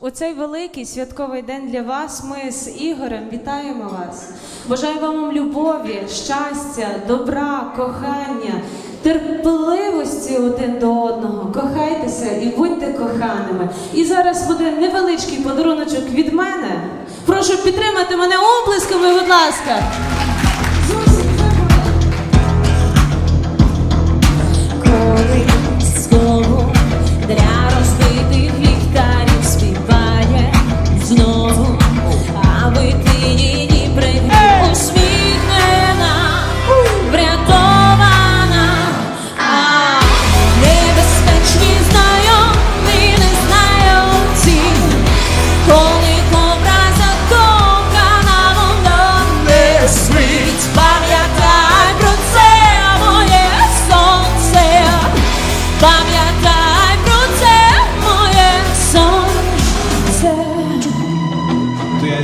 у цей великий святковий день для вас ми з Ігорем вітаємо вас. Бажаю вам любові, щастя, добра, кохання, терпливості один до одного. Кохайтеся і будьте коханими. І зараз буде невеличкий подаруночок від мене. Прошу підтримати мене облисками, будь ласка.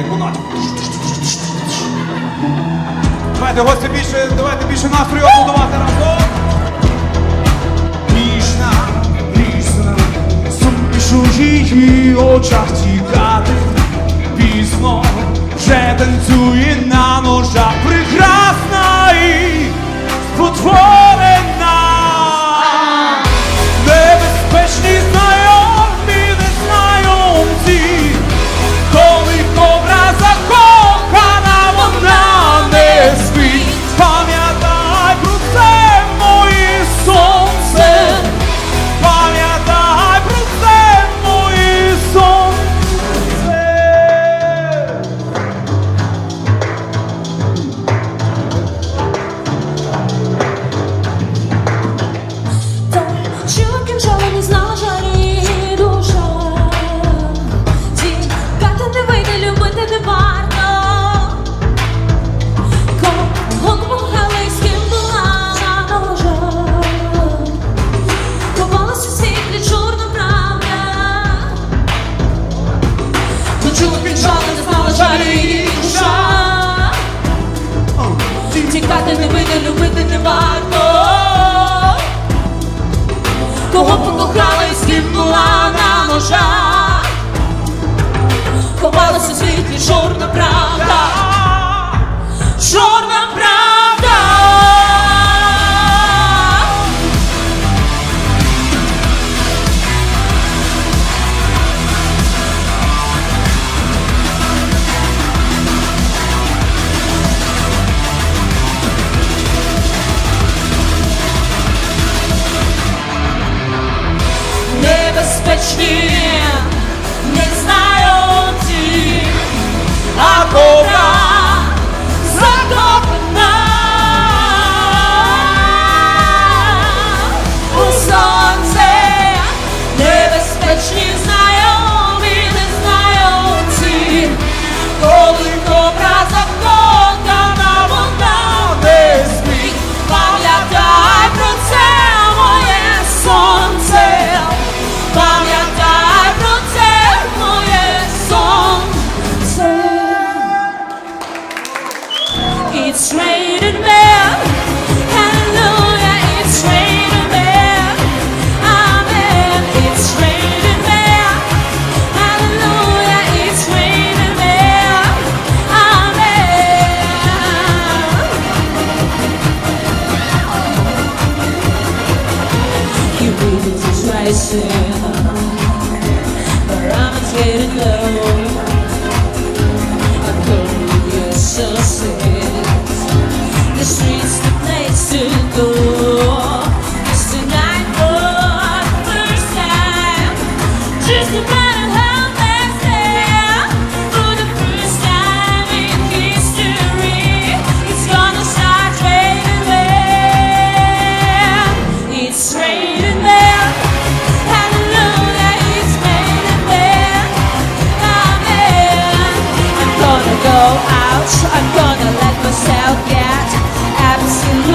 Блін, вона. Давайте гості більше, давайте більше настрою аплодувати разом. Пішна, пісна, суміш у її очах тікати. Пізно вже танцює на ножах прекрасна. Чекати не вийде, любити не варто. Кого покохала і скинула на ножах? Ховалася світлі, чорна правда. Вічні не знають, а Бога. get in love. much I'm gonna let myself get absolutely